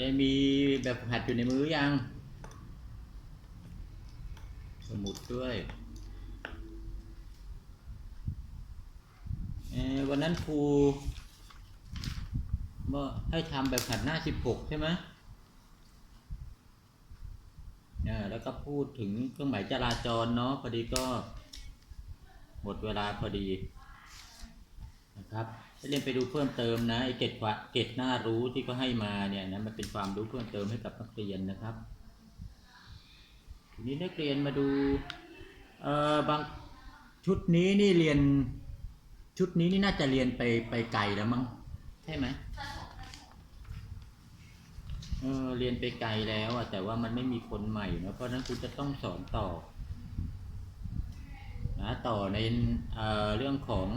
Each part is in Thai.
อะไรมีแบบหัดอยู่ในมือยัง สมุดด้วยเอวันนั้นครูว่าให้ทำแบบหัดหน้าสิบหกใช่ไหมอ่าแล้วก็พูดถึงเครื่องหมายจราจรเนาะพอดีก็หมดเวลาพอดีนะครับ เรียนไปดูเพิ่มเติมนะไอ้เกตว่าเกตหน้ารู้ที่เขาให้มาเนี่ยนะมันเป็นความรู้เพิ่มเติมให้กับนักเรียนนะครับ ทีนี้นักเรียนมาดูเอ่อบางชุดนี้นี่เรียนชุดนี้นี่น่าจะเรียนไปไปไกลแล้วมั้งใช่ไหมเออเรียนไปไกลแล้วอะแต่ว่ามันไม่มีคนใหม่นะเพราะฉะนั้นคุณจะต้องสอนต่อนะต่อในเอ่อเรื่องของ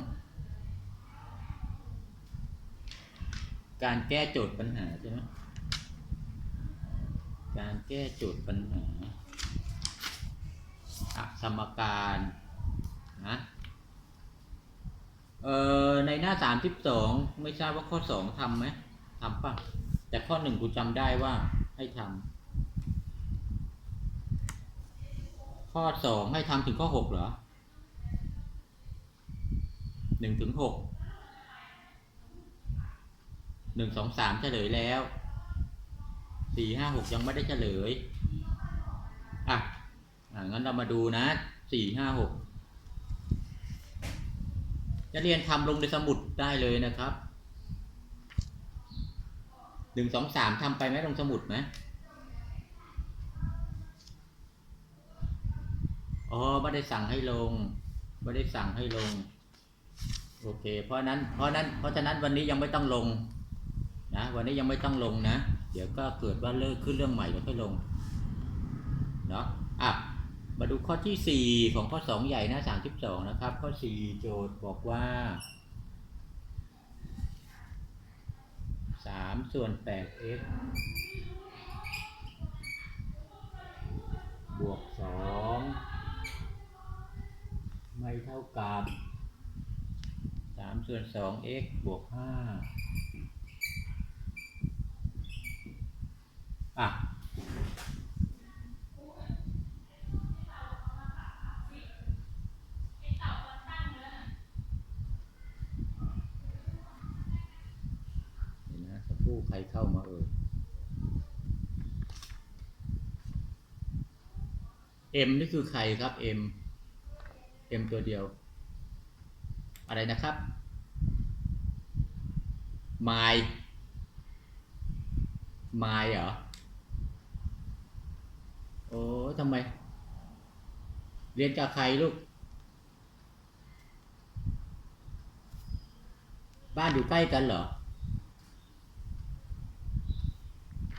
การแก้โจทย์ปัญหาใช่ไหมการแก้โจทย์ปัญหาสมการนะเอ่อในหน้าสามสิบสองไม่ทราบว่าข้อสองทำไหมทำป่ะ แต่ข้อหนึ่งกูจำได้ว่าให้ทำข้อสองให้ทำถึงข้อหกเหรอหนึ่งถึงหก หนึ่งสองสามเฉลยแล้วสี่ห้าหกยังไม่ได้เฉลย อะอะงั้นเรามาดูนะสี่ห้าหกจะเรียนทำลงในสมุดได้เลยนะครับหนึ่งสองสามทำไปไหมลงสมุดไหมอ๋อไม่ได้สั่งให้ลงไม่ได้สั่งให้ลง โอเค เพราะนั้น เพราะนั้น เพราะฉะนั้นวันนี้ยังไม่ต้องลง นะวันนี้ยังไม่ต้องลงนะ เดี๋ยวก็เกิดว่าเลิกขึ้นเรื่องใหม่เดี๋วค่อยลงเนาะอะมาดูข้อที่ 4 ของข้อ 2 ใหญ่นะ32 นะครับ ข้อ 4 โจทย์บอกว่า 3 ส่วน 8x บวก 2 ไม่เท่ากับ 3 ส่วน 2x บวก 5 อะเห็นนะสักครู่ใครเข้ามาเอ่ยเอ็มนี่คือใครครับเอ็มเอ็มตัวเดียว อะไรนะครับไมล์ไมล์เหรอ โอ้ทำไม เรียนกับใครลูก บ้านอยู่ใกล้กันเหรอ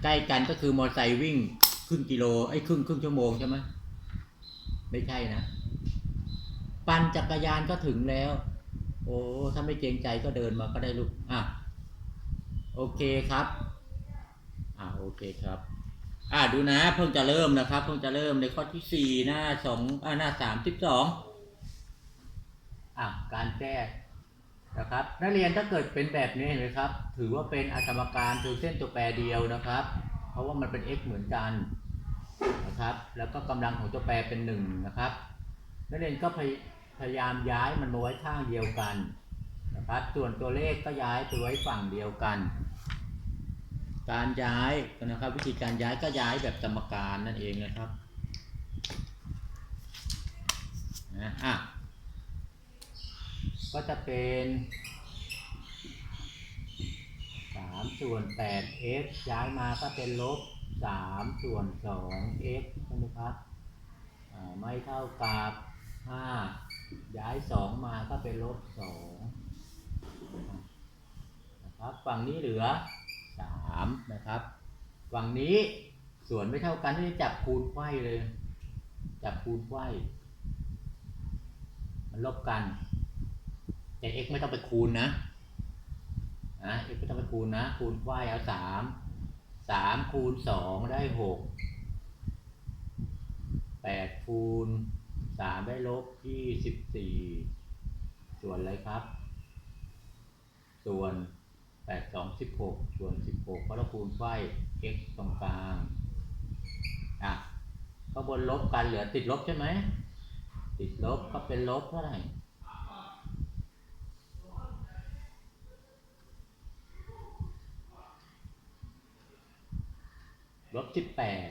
ใกล้กันก็คือมอเตอร์ไซค์วิ่งครึ่งกิโลไอ้ครึ่งครึ่งชั่วโมงใช่ไหมไม่ใช่นะ ปั่นจักรยานก็ถึงแล้ว โอ้ถ้าไม่เกรงใจก็เดินมาก็ได้ลูกอะโอเคครับ อะโอเคครับ อะดูนะ เพิ่งจะเริ่มนะครับ เพิ่งจะเริ่มในข้อที่สี่หน้าสองอ่าหน้าสามสิบสองอะการแก้นะครับนักเรียนถ้าเกิดเป็นแบบนี้เห็นไหมครับ ถือว่าเป็นอาสมการคือเส้นตัวแปรเดียวนะครับ เพราะว่ามันเป็น x เหมือนกันนะครับ แล้วก็กำลังของตัวแปรเป็นหนึ่งนะครับนักเรียนก็พยพยายามย้ายมันมาไว้ข้างเดียวกันนะครับ ส่วนตัวเลขก็ย้ายไปไว้ฝั่งเดียวกัน การย้ายนะครับ วิธีการย้ายก็ย้ายแบบสมการนั่นเองนะครับนะอะก็จะเป็นสามส่วนแปด x ย้ายมาก็เป็นลบสามส่วนสอง x ใช่ไหมครับไม่เท่ากับห้าย้ายสองมาก็เป็นลบสองนะครับฝั่งนี้เหลือ สามนะครับฝั่งนี้ส่วนไม่เท่ากันที่จับคูณไขว้เลย จับคูณไขว้มันลบกัน แต่ x ไม่ต้องไปคูณนะนะ x ไม่ต้องไปคูณนะ คูณไขว้เอาสามสามคูณสองได้หกแปดคูณสามได้ลบยี่สิบสี่ส่วนอะไรครับ ส่วน แปดสองสิบหกส่วนสิบหกเพราะเราคูณไขว้ x ตรงกลางอะข้างบนลบกันเหลือติดลบใช่ไหม ติดลบก็เป็นลบเท่าไหร่ลบสิบแปด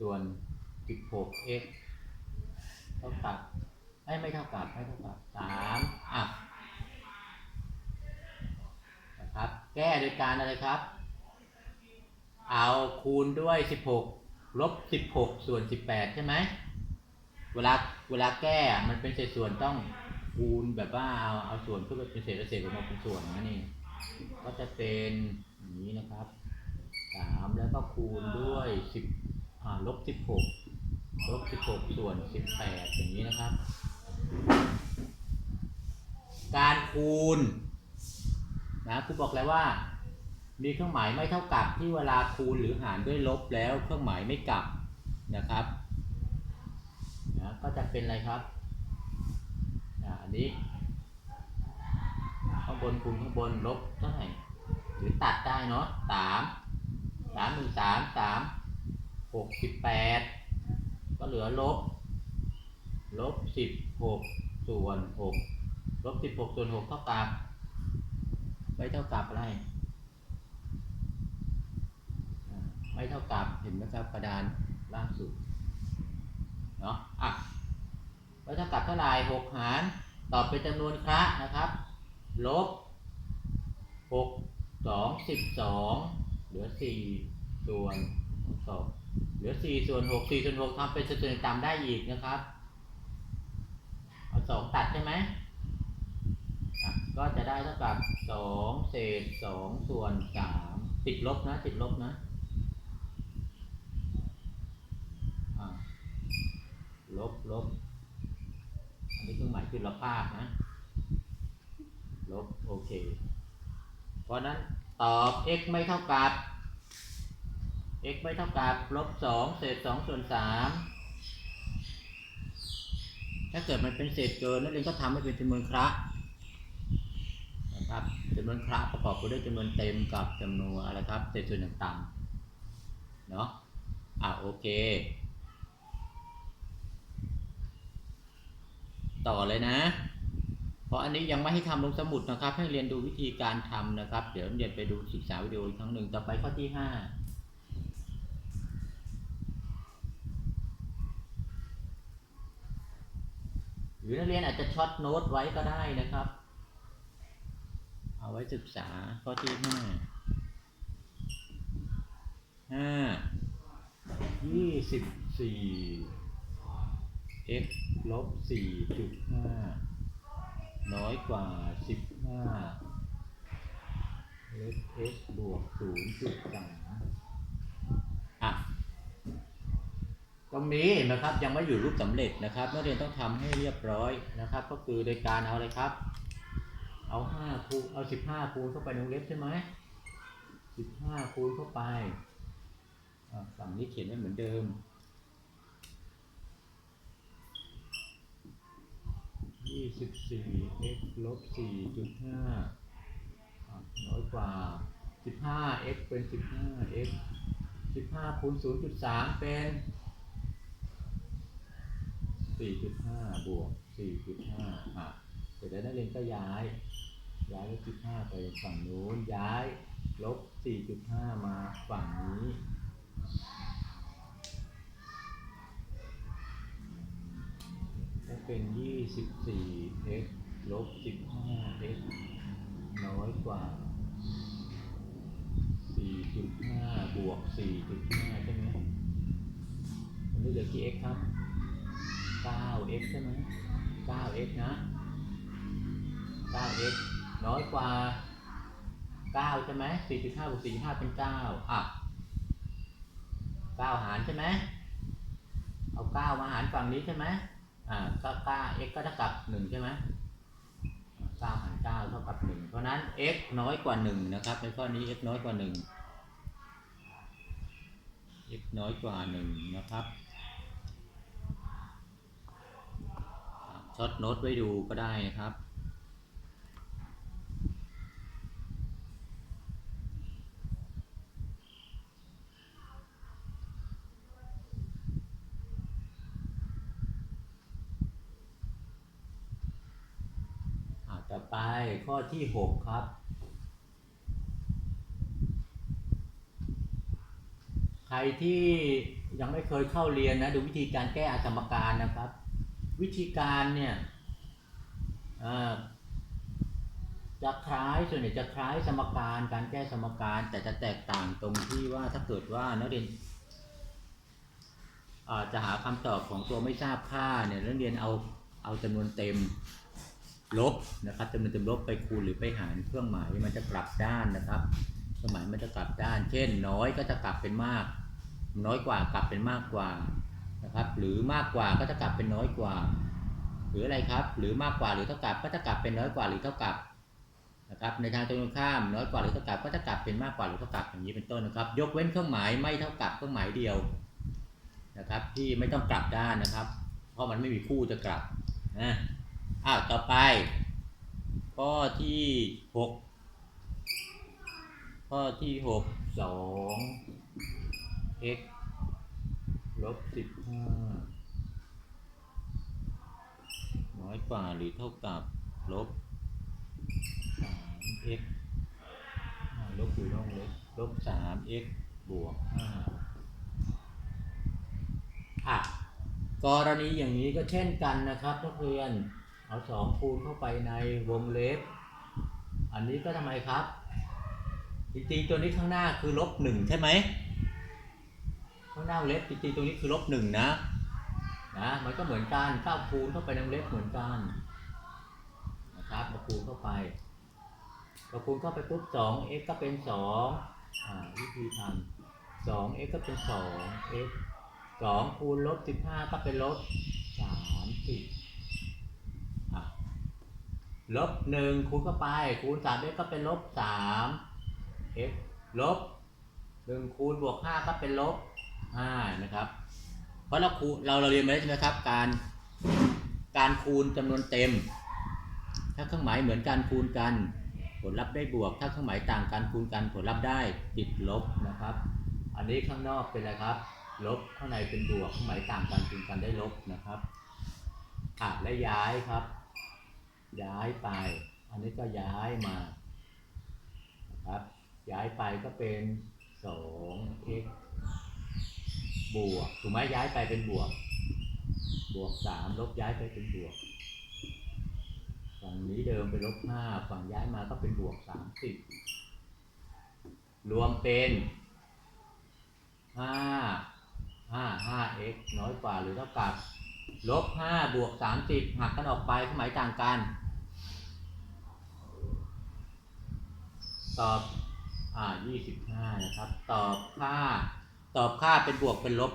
ส่วนสิบหก x เท่ากับไม่ไม่เท่ากับไม่เท่ากับสามอะ ครับ แก้โดยการอะไรครับ เอาคูณด้วยสิบหกลบสิบหกส่วนสิบแปดใช่ไหมเวลาเวลาแก้มันเป็นเศษส่วนต้องคูณแบบว่าเอาเอาส่วนเพื่อเป็นเศษแล้วเศษออกมาเป็นส่วนนะนี่ก็จะเป็นอย่างนี้นะครับสามแล้วก็คูณด้วยสิบลบสิบหกลบสิบหกส่วนสิบแปดอย่างนี้นะครับ การคูณ นะครูบอกแล้วว่า มีเครื่องหมายไม่เท่ากับที่เวลาคูณหรือหารด้วยลบแล้วเครื่องหมายไม่กลับนะครับนะก็จะเป็นอะไรครับอ่าอันนี้ ข้างบนคูณข้างบนลบเท่าไหร่หรือตัดได้เนาะสามสามหนึ่งสามสามหกสิบแปดก็เหลือลบลบสิบหกส่วนหกลบสิบหกส่วนหกเท่ากับ ไม่เท่ากับอะไรไม่เท่ากับเห็นไหมครับกระดานล่างสุดเนาะอะไม่เท่ากับเท่าไหร่หกหารตอบเป็นจำนวนคระนะครับลบหกสองสิบสองเหลือสี่ส่วนสองเหลือสี่ส่วนหกสี่ส่วนหกทำเป็นสัดส่วนต่ำได้อีกนะครับเอาสองตัดใช่ไหมก็จะได้เท่ากับ สองเศษสองส่วนสามติดลบนะ ติดลบนะลบลบอันนี้เครื่องหมายจุลภาคนะ ลบ โอเค เพราะนั้นตอบ x ไม่เท่ากับ x ไม่เท่ากับลบสองเศษสองส่วนสามถ้าเกิดมันเป็นเศษเกินนักเรียนก็ทำให้เป็นจำนวนคระ นะครับจำนวนคระประกอบไปด้วยจำนวนเต็มกับจำนวนอะไรครับเศษส่วนต่างๆเนาะอะโอเค ต่อเลยนะ เพราะอันนี้ยังไม่ให้ทำลงสมุดนะครับ ให้เรียนดูวิธีการทำนะครับ เดี๋ยวเรียนไปดูศึกษาวิดีโออีกครั้งหนึ่งต่อไปข้อที่ห้าหรือนักเรียนอาจจะช็อตโน้ตไว้ก็ได้นะครับ เอาไว้ศึกษาข้อที่ห้าห้ายี่สิบสี่ x ลบสี่จุดห้าน้อยกว่า15ลบ x บวก0.3อะตรงนี้นไหมครับยังไม่อยู่รูปสำเร็จนะครับนักเรียนต้องทำให้เรียบร้อยนะครับ ก็คือโดยการเอาอะไรครับ เอา5คูณเอา15คูณเข้าไปในวงเล็บใช่ไหม15คูณเข้าไปฝั่งนี้เขียนไว้เหมือนเดิมยี่สิบสี่ x ลบสี่จุดห้าน้อยกว่าสิบห้า x เป็นสิบห้า x สิบห้าคูณศูนย์จุดสามเป็นสี่จุดห้าบวกสี่จุดห้าอะเสร็จแล้วนักเรียนก็ย้าย ย้ายลบจุดห้าไปฝั่งนู้น ย้ายลบสี่จุดห้ามาฝั่งนี้ ก็เป็น24 x ลบ15 x น้อยกว่า4.5บวก4.5ใช่ไหมมันนี้เหลือกี่ x ครับ 9x ใช่ไหม 9x นะ 9x น้อยกว่า9ใช่ไหม4.5บวก4.5เป็น9อะ9หารใช่ไหมเอา9มาหารฝั่งนี้ใช่ไหมอ่าก็เก้า x ก็เท่ากับหนึ่งใช่ไหมเก้าหารเก้าเท่ากับหนึ่งเพราะนั้น x น้อยกว่าหนึ่งนะครับในข้อนี้ x น้อยกว่าหนึ่ง x น้อยกว่าหนึ่งนะครับช็อตโน้ตไว้ดูก็ได้นะครับ ต่อ ไปข้อที่หกครับ ใครที่ยังไม่เคยเข้าเรียนนะดูวิธีการแก้อสมการนะครับ วิธีการเนี่ยจะคล้ายส่วนใหญ่จะคล้ายสมการการแก้สมการ แต่จะแตกต่างตรงที่ว่าถ้าเกิดว่านักเรียนจะหาคำตอบของตัวไม่ทราบค่าเนี่ยนักเรียนเอาเอาจำนวนเต็ม ลบนะครับจำนวนเต็มลบไปคูณหรือไปหารเครื่องหมายมันจะกลับด้านนะครับเครื่องหมายมันจะกลับด้าน เช่น น้อยก็จะกลับเป็นมาก น้อยกว่ากลับเป็นมากกว่านะครับ หรือมากกว่าก็จะกลับเป็นน้อยกว่า หรืออะไรครับ หรือมากกว่าหรือเท่ากับก็จะกลับเป็นน้อยกว่าหรือเท่ากับนะครับ ในทางตรงข้ามน้อยกว่าหรือเท่ากับก็จะกลับเป็นมากกว่าหรือเท่ากับอย่างนี้เป็นต้นนะครับ ยกเว้นเครื่องหมายไม่เท่ากับเครื่องหมายเดียวนะครับ ที่ไม่ต้องกลับด้านนะครับ เพราะมันไม่มีคู่จะกลับนะ อ้าวต่อไป ข้อที่หกข้อที่หกสอง x ลบสิบห้าน้อยกว่าหรือเท่ากับลบสาม x อ่าลบอยู่ร่องเล็กลบสาม x บวกห้าอะกรณีอย่างนี้ก็เช่นกันนะครับนักเรียน เอาสองคูณเข้าไปในวงเล็บ อันนี้ก็ทำไมครับจริงๆตัวนี้ข้างหน้าคือลบหนึ่งใช่ไหมข้างหน้าวงเล็บจริงๆตรงนี้คือลบหนึ่งนะนะมันก็เหมือนกันเก้าคูณเข้าไปในวงเล็บเหมือนกันนะครับมาคูณเข้าไปพอคูณเข้าไปปุ๊บสอง x ก็เป็นสองอ่าวิธีทำสอง x ก็เป็นสอง x สองคูณลบสิบห้าก็เป็นลบสามสิบ ลบหนึ่งคูณเข้าไปคูณสาม x ก็เป็นลบสาม x ลบหนึ่งคูณบวกห้าก็เป็นลบห้านะครับ เพราะเราคูเราเราเรียนมาแล้วใช่ไหมครับ การการคูณจำนวนเต็ม ถ้าเครื่องหมายเหมือนการคูณกัน ผลลัพธ์ได้บวก ถ้าเครื่องหมายต่างกันคูณกันผลลัพธ์ได้ติดลบนะครับ อันนี้ข้างนอกเป็นอะไรครับ ลบข้างในเป็นบวกเครื่องหมายต่างกันคูณกันได้ลบนะครับอะและย้ายครับ ย้ายไป อันนี้ก็ย้ายมานะครับย้ายไปก็เป็นสอง x บวกถูกไหมย้ายไปเป็นบวก บวกสามลบย้ายไปเป็นบวก ฝั่งนี้เดิมเป็นลบห้าฝั่งย้ายมาก็เป็นบวกสามสิบรวมเป็นห้าห้าห้า x น้อยกว่าหรือเท่ากับลบห้าบวกสามสิบหักกันออกไปเครื่อหมายต่างกัน ตอบอ่ายี่สิบห้านะครับ ตอบค่า ตอบค่าเป็นบวกเป็นลบ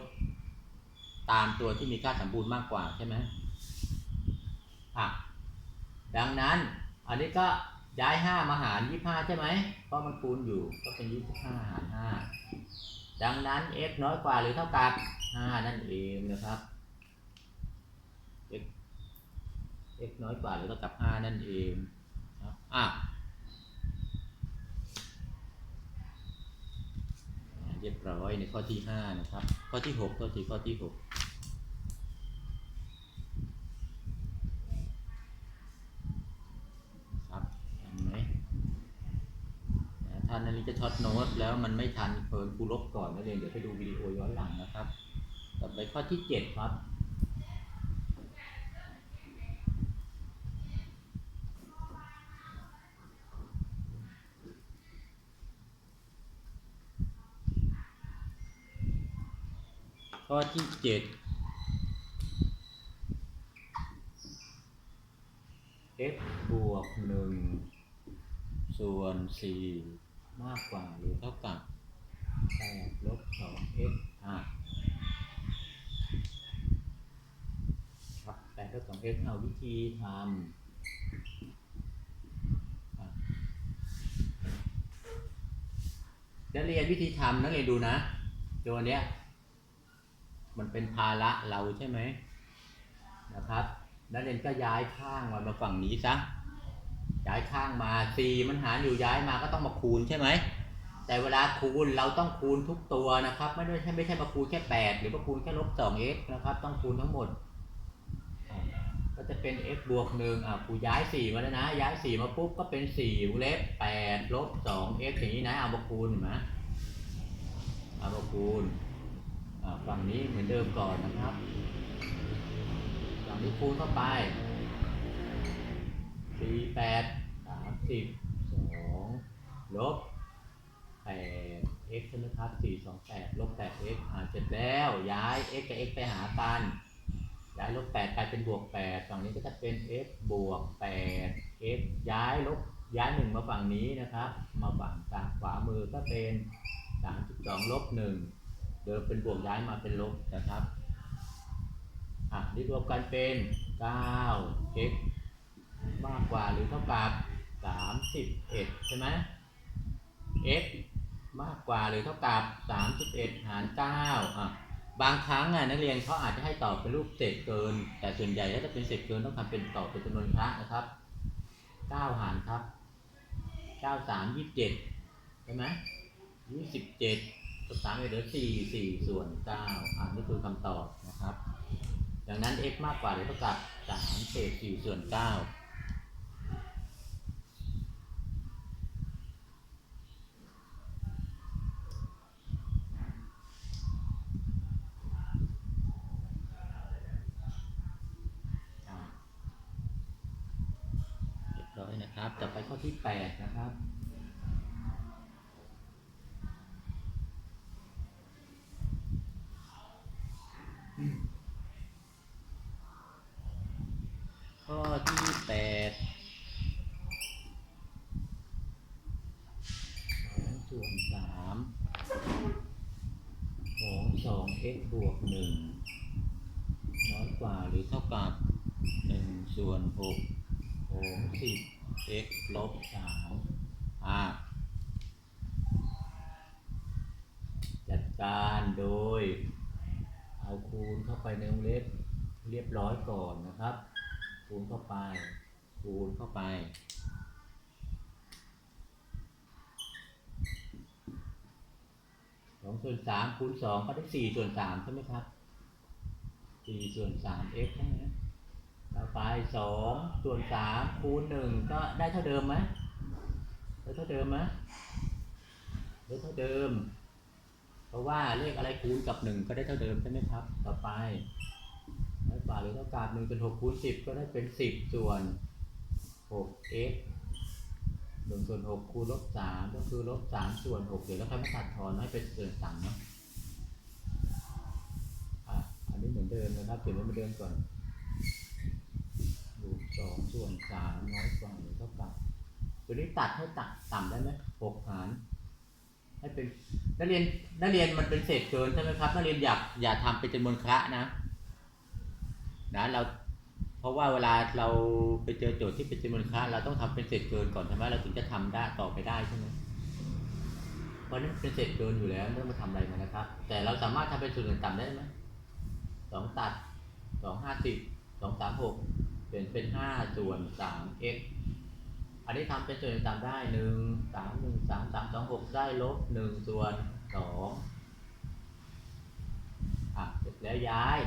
ตามตัวที่มีค่าสมบูรณ์มากกว่าใช่ไหมอะดังนั้นอันนี้ก็ย้ายห้ามาหารยี่ห้าใช่ไหมเพราะมันคูณอยู่ก็เป็นยี่สิบห้าหารห้าดังนั้น x น้อยกว่าหรือเท่ากับห้านั่นเองนะครับ x x น้อยกว่าหรือเท่ากับห้านั่นเองอะ เรียบร้อยในข้อที่ห้านะครับ ข้อที่หกข้อที่ข้อที่หกครับเห็นไหมถ้านันนี้จะช็อตโน้ตแล้วมันไม่ทันเพิ่นครูลบก่อนนั่นเองเดี๋ยวไปดูวิดีโอย้อนหลังนะครับ ต่อไปข้อที่เจ็ดครับ ที่เจ็ด x บวกหนึ่งส่วนสี่มากกว่าหรือเท่ากับแปดลบสอง x อะครับแปดลบสอง x เอาวิธีทำอะนักเรียนวิธีทำนักเรียนดูนะตัวเนี้ย มันเป็นภาระเราใช่ไหมนะครับ นักเรียนก็ย้ายข้างมามาฝั่งนี้ซะย้ายข้างมา4มันหารอยู่ย้ายมาก็ต้องมาคูณใช่ไหม แต่เวลาคูณเราต้องคูณทุกตัวนะครับ ไม่ได้ใช่ไม่ใช่มาคูณแค่ 8 หรือมาคูณแค่ลบ 2x นะครับ ต้องคูณทั้งหมด ก็จะเป็น x บวกหนึ่งอะกูย้ายสี่มาแล้วนะ ย้ายสี่มาปุ๊บก็เป็นสี่วงเล็บแปดลบสอง x อย่างนี้นะ เอามาคูณเห็นไหมเอามาคูณ ฝั่งนี้เหมือนเดิมก่อนนะครับฝั่งนี้คูณเข้าไปสี่แปดสามสิบสองลบแปด x ใช่ไหมครับสี่สองแปดลบแปด x อ่าเสร็จแล้วย้าย x กับ x ไปหากันย้ายลบแปดกลายเป็นบวกแปดฝั่งนี้ก็จะเป็น x บวกแปด x ย้ายลบย้ายหนึ่งมาฝั่งนี้นะครับ มาฝั่งกลางขวามือก็เป็นสามสิบสองลบหนึ่ง เดิมเป็นบวกย้ายมาเป็นลบนะครับอะนี่รวมกันเป็นเก้า x มากกว่าหรือเท่ากับสามสิบเอ็ดใช่ไหม x มากกว่าหรือเท่ากับสามสิบเอ็ดหารเก้าอะบางครั้งอะนักเรียนเขาอาจจะให้ตอบเป็นรูปเศษเกิน แต่ส่วนใหญ่ถ้าจะเป็นเศษเกินต้องทำเป็นตอบเป็นจำนวนครั้งนะครับเก้าหารครับเก้าสามยี่สิบเจ็ดใช่ไหมยี่ สิบเจ็ดกับสามเหลือสี่สี่ส่วนเก้าอ่านี่คือคำตอบนะครับ ดังนั้น x มากกว่าหรือเท่ากับสามเศษสี่ส่วนเก้าอ่าเรียบร้อยนะครับ ต่อไปข้อที่แปดนะครับ ข้อที่แปดสองส่วนสามของสอง x บวกหนึ่งน้อยกว่าหรือเท่ากับหนึ่งส่วนหกของสิบ x ลบสามอ่าจัดการโดย เอาคูณเข้าไปในวงเล็บเรียบร้อยก่อนนะครับ คูณเข้าไป คูณเข้าไป สองส่วนสามคูณสองก็ได้สี่ส่วนสามใช่ไหมครับสี่ส่วนสาม x ใช่ไหมต่อไปสองส่วนสามคูณหนึ่งก็ได้เท่าเดิมไหมได้เท่าเดิมไหมได้เท่าเดิม เพราะว่าเลขอะไรคูณกับหนึ่งก็ได้เท่าเดิมใช่ไหมครับ ต่อไปน้อยกว่าหรือเท่ากับหนึ่งเป็นหกคูณสิบก็ได้เป็นสิบส่วนหก x หนึ่งส่วนหกคูณลบสามก็คือลบสามส่วนหกเดี๋ยวเราค่อยมาตัดทอนให้เป็นส่วนต่ำเนาะอะอันนี้เหมือนเดิมนะครับเขียนไว้เหมือนเดิมก่อนรูทสองส่วนสามน้อยกว่าหรือเท่ากับตัวนี้ตัดให้ตัดต่ำได้ไหมหกหารให้เป็นนักเรียนนักเรียนมันเป็นเศษเกินใช่ไหมครับนักเรียนอย่าอย่าทำเป็นจำนวนคละนะนะเรา เพราะว่าเวลาเราไปเจอโจทย์ที่เป็นจำนวนคละเราต้องทำเป็นเศษเกินก่อนใช่ไหมเราถึงจะทำได้ต่อไปได้ใช่ไหมเพราะนั้นเป็นเศษเกินอยู่แล้วไม่ต้องมาทำอะไรมันะครับ แต่เราสามารถทำเป็นส่วนต่ำได้ไหมสองตัดสองห้าสิบสองสามหกเปลี่ยนเป็นห้าส่วนสาม x อันนี้ทำเป็นส่วนต่ำได้หนึ่งสามหนึ่งสามสามสองหกได้ลบหนึ่งส่วนสองอะเสร็จแล้วย้าย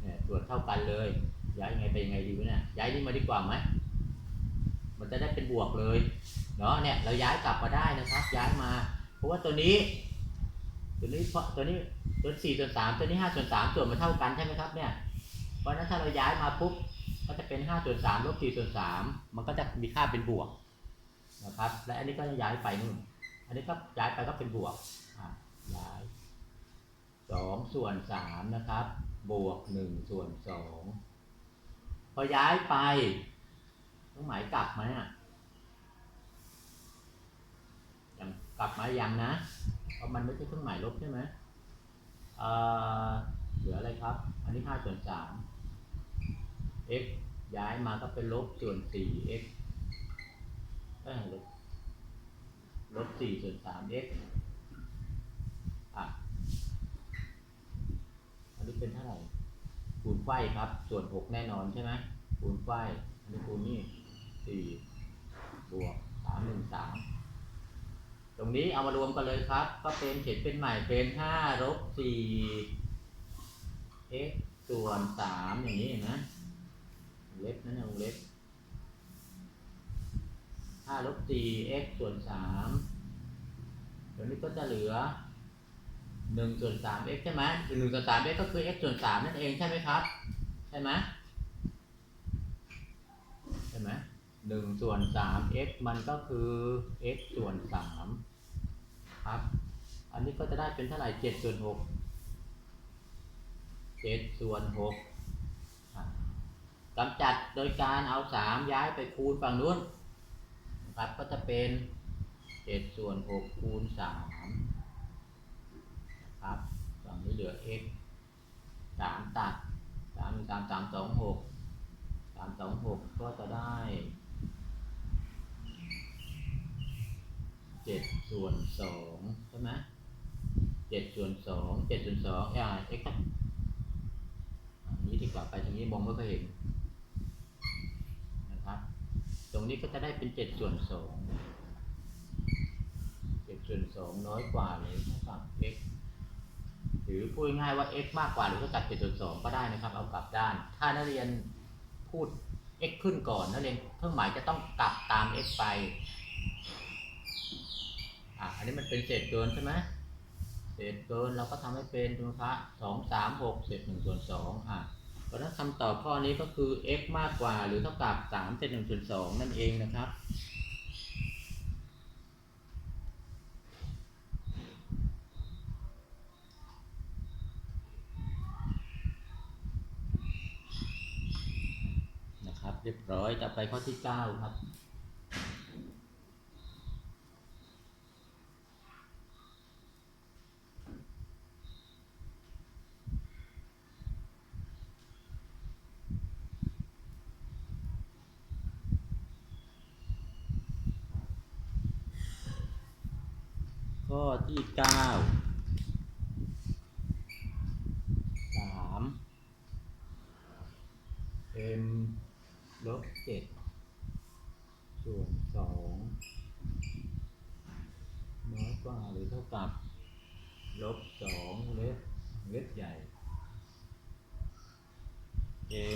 เนี่ยส่วนเท่ากันเลย ย้ายยังไงไปยังไงดีวะเนี่ยย้ายนี่มาดีกว่าไหมมันจะได้เป็นบวกเลยเนาะเนี่ยเราย้ายกลับมาได้นะครับ ย้ายมา เพราะว่าตัวนี้ ตัวนี้เพราะตัวนี้ตัวสี่ส่วนสามตัวนี้ห้าส่วนสามส่วนมันเท่ากันใช่ไหมครับเนี่ยเพราะฉะนั้นถ้าเราย้ายมาปุ๊บก็จะเป็นห้าส่วนสามลบสี่ส่วนสามมันก็จะมีค่าเป็นบวกนะครับ และอันนี้ก็จะย้ายไปนู่น อันนี้ก็ย้ายไปก็เป็นบวกอะย้ายสองส่วนสามนะครับ บวกหนึ่งส่วนสอง พอย้ายไปต้องหมายกลับไหมอะยังกลับมายังนะเพราะมันไม่ใช่เครื่องหมายลบใช่ไหมเออเหลืออะไรครับ อันนี้ห้าส่วนสาม x ย้ายมาก็เป็นลบส่วนสี่ x เอ้ยลบลบสี่ส่วนสาม x อะ อันนี้เป็นเท่าไหร่ คูณไขว้ครับ ส่วนหกแน่นอนใช่ไหมคูณไขว้อันนี้คูณนี่สี่บวกสามหนึ่งสามตรงนี้เอามารวมกันเลยครับ ก็เป็นเขียนเป็นใหม่เป็นห้าลบสี่ x ส่วนสามอย่างนี้นไหมบเล็บนั่นนะวงเล็บห้าลบสี่ x ส่วนสามเดี๋ยวนี้ก็จะเหลือ หนึ่งส่วนสาม x ใช่ไหมหนึ่งส่วนสาม x ก็คือ x ส่วนสามนั่นเองใช่ไหมครับ ใช่ไหมใช่ไหมหนึ่งส่วนสาม x มันก็คือ x ส่วนสามครับ อันนี้ก็จะได้เป็นเท่าไหร่เจ็ดส่วนหกเจ็ดส่วนหกกำจัดโดยการเอาสามย้ายไปคูณฝั่งนู้นครับก็จะเป็นเจ็ดส่วนหกคูณสาม ครับฝั่งนี้เหลือ x สามตัดสามสามสามสองหกสามสองหกก็จะได้เจ็ดส่วนสองใช่ไหมเจ็ดส่วนสองเจ็ดส่วนสองอ่า x ตัดอันนี้ดีกว่าไปตรงนี้มองไม่ค่อยเห็นนะครับ ตรงนี้ก็จะได้เป็นเจ็ดส่วนสองเจ็ดส่วนสองน้อยกว่าหรือเท่ากับ x รือพูดง่ายว่า x มากกว่าหรือเท่ากับ7ส่วน2ก็ได้นะครับ เอากลับด้าน ถ้านักเรียนพูด x ขึ้นก่อนนักเรียนเครื่องหมายจะต้องกลับตาม x ไปอะอันนี้มันเป็นเศษเกินใช่ไหมเศษเกินเราก็ทำให้เป็นตัวคะสองสามหกเศษหนึ่งส่วนสองอะเพราะนั้นคำตอบข้อนี้ก็คือ x มากกว่าหรือเท่ากับสามเศษหนึ่งส่วนสองนั่นเองนะครับ เรียบร้อย ต่อไปข้อที่เก้าครับ ข้อที่เก้าสาม m ลบเจ็ดส่วนสองน้อยก ว่าหรือเท่ากับลบสองเล็บเล็บใหญ่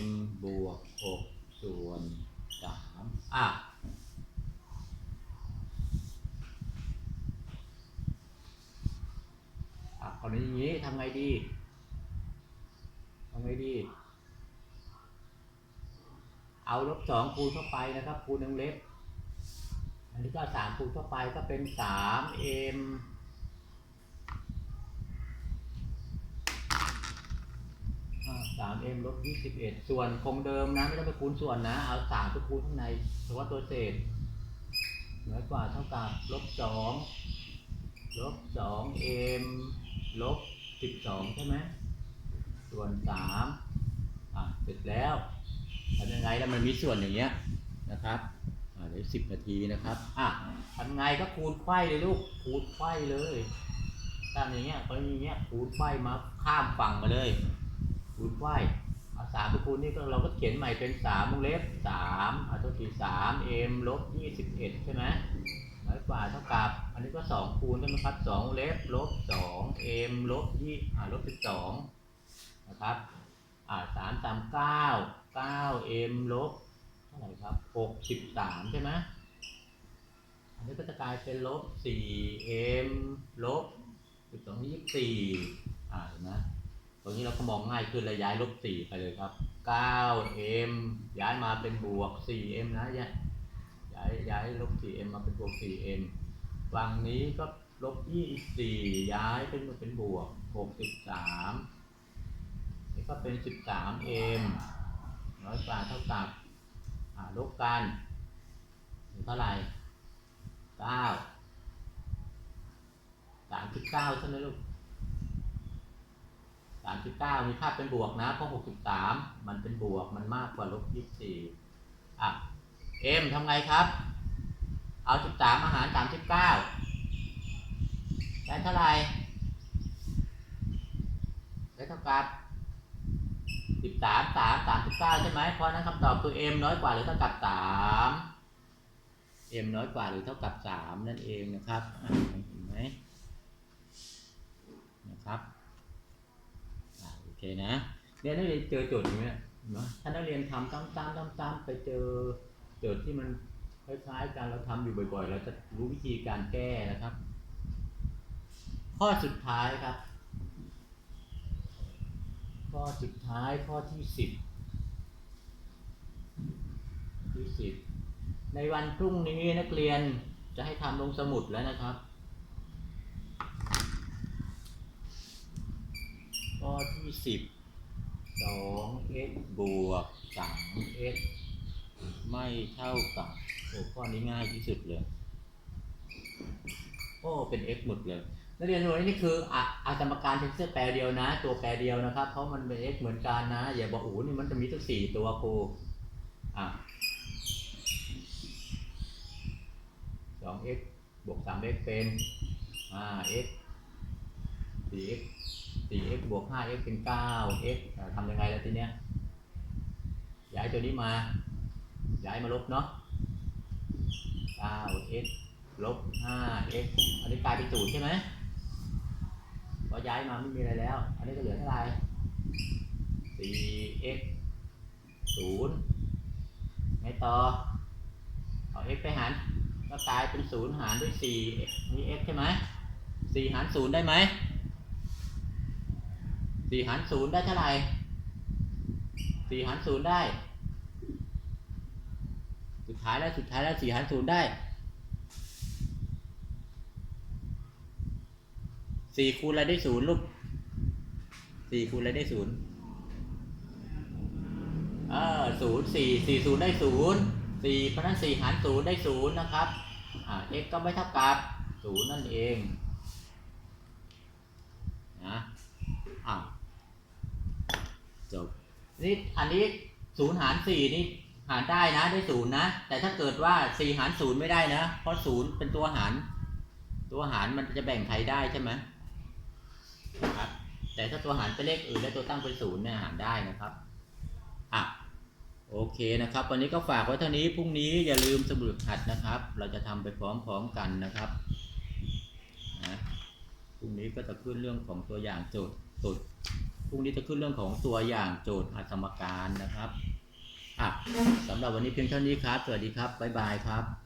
m บวกหกส่วนสามอะอะคราวนี้อย่างนี้ทำไงดีทำไงดี เอาลบสองคูณเข้าไปนะครับคูณหนึ่งเล็บ อันนี้ก็สามคูณเข้าไปก็เป็นสามเอ็ม สามเอ็มลบยี่สิบเอ็ดส่วนคงเดิมนะ ไม่ต้องไปคูณส่วนนะ เอาสามไปคูณข้างในเพราะว่าตัวเศษน้อยกว่าเท่ากับลบสองลบสองเอ็มลบสิบสองใช่ไหมส่วนสามอะเสร็จแล้วทำยังไงแล้วมันมีส่วนอย่างเงี้ยนะครับอ่าเดี๋ยวสิบนาทีนะครับอะทำไงก็คูณไขว้เลยลูกคูณไขว้เลยตามอย่างเงี้ยตอนนี้เงี้ยคูณไขว้มาข้ามฝั่งมาเลย คูณไขว้เอาสามไปคูณนี่ก็เราก็เขียนใหม่เป็นสามวงเล็บสามเอาตัวที่สามเอ็มลบยี่สิบเอ็ดใช่ไหมน้อยกว่าเท่ากับ อันนี้ก็สองคูณใช่ไหมครับสองวงเล็บลบสองเอ็มลบยี่อ่าลบสิบสองนะครับอ่าสามสามเก้าเก้าเอ็มลบเท่าไหร่ครับหกสิบสามใช่ไหมอันนี้ก็จะกลายเป็นลบสี่เอ็มลบสิบสองยี่สิบสี่อ่าเห็นไหม ตรงนี้เราก็มองง่ายขึ้นเลยย้ายลบสี่ไปเลยครับเก้าเอ็มย้ายมาเป็นบวกสี่เอ็มนะย้ายย้ายย้ายลบสี่เอ็มมาเป็นบวกสี่เอ็มฝั่งนี้ก็ลบยี่สี่ย้ายเป็นมาเป็นบวกหกสิบสามนี่ก็เป็น 13m น้อยกว่าเท่ากับลบกันเหลือเท่าไหร่ 9 39ใช่ไหมลูก 39 มีค่าเป็นบวกนะ เพราะ 63 มันเป็นบวก มันมากกว่าลบ 24 อะ m ทำไงครับ เอา 13มาหาร 39 ได้เท่าไหร่ ได้เท่ากับสิบสามสามสามสิบเก้าใช่ไหม เพราะนั้นคำตอบคือ m น้อยกว่าหรือเท่ากับสาม m น้อยกว่าหรือเท่ากับสามนั่นเองนะครับเห็นไหม นะเนะเนี่ยนักเรียนเจอโจทย์อย่างเงี้ยนะถ้านักเรียนทำซ้ำๆซ้ำๆไปเจอโจทย์ที่มันคล้ายๆกันเราทำอยู่บ่อยๆ เราจะรู้วิธีการแก้นะครับ ข้อสุดท้ายครับ ข้อสุดท้ายข้อที่สิบที่สิบในวันพรุ่งนี้นักเรียนจะให้ทำลงสมุดแล้วนะครับ ข้อที่สิบสอง x บวกสาม x ไม่เท่ากับโอ้ข้อนี้ง่ายที่สุดเลย โอ้ เป็น x หมดเลย นักเรียนรู้นี่คืออะอาสมการเทนเซอร์แปรเดียวนะ ตัวแปรเดียวนะครับ เพราะมันเป็น x เหมือนกันนะ อย่าบอกโอ้โหนี่มันจะมีตั้งสี่ตัวครูอะสอง x บวกสาม x เป็นห้า x สี่ x สี่ x บวกห้า x เป็นเก้า x อะทำยังไงล่ะทีเนี้ยย้ายตัวนี้มาย้ายมาลบเนาะเก้า x ลบห้า x อันนี้กลายเป็นศูนย์ใช่ไหมพอย้ายมาไม่มีอะไรแล้ว อันนี้ก็เหลือเท่าไหร่สี่ x ศูนย์ไงต่อเอา x ไปหารก็กลายเป็นศูนย์หารด้วยสี่นี่ x ใช่ไหมสี่หารศูนย์ได้ไหม สี่หารศูนย์ได้เท่าไหร่สี่หารศูนย์ได้ สุดท้ายแล้วสุดท้ายแล้วสี่หารศูนย์ได้สี่คูณอะไรได้ศูนย์ลูกสี่คูณอะไรได้ศูนย์เออศูนย์สี่สี่ศูนย์ได้ศูนย์สี่เพราะนั้นสี่หารศูนย์ได้ศูนย์นะครับอ่า x ก็ไม่เท่ากับศูนย์นั่นเองนะอ่า จบนี่อันนี้ศูนย์หารสี่นี่หารได้นะได้ศูนย์นะ แต่ถ้าเกิดว่าสี่หารศูนย์ไม่ได้นะ เพราะศูนย์เป็นตัวหาร ตัวหารมันจะแบ่งใครได้ใช่ไหมครับแต่ถ้าตัวหารเป็นเลขอื่นและตัวตั้งเป็นศูนย์เนี่ยหารได้นะครับอะโอเคนะครับ วันนี้ก็ฝากไว้เท่านี้พรุ่งนี้อย่าลืมสมุดหัดนะครับ เราจะทำไปพร้อมๆกันนะครับนะพรุ่งนี้ก็จะขึ้นเรื่องของตัวอย่างโจทย์โจทย์ พรุ่งนี้จะขึ้นเรื่องของตัวอย่างโจทย์อัสมการนะครับอะสำหรับวันนี้เพียงเท่านี้ครับ สวัสดีครับ บ๊ายบายครับ